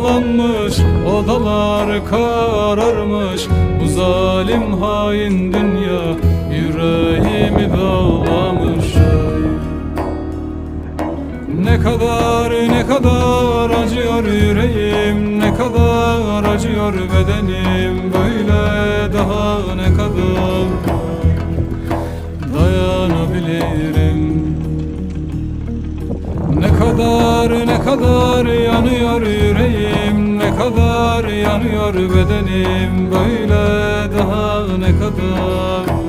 kapanmış Odalar kararmış. Bu zalim hain dünya Yüreğimi bağlamış. Ay. Ne kadar ne kadar acıyor yüreğim Ne kadar acıyor bedenim. Böyle daha ne kadar dayanabilirim? Ne kadar ne kadar yanıyor yüreğim yanıyor bedenim. Böyle daha ne kadar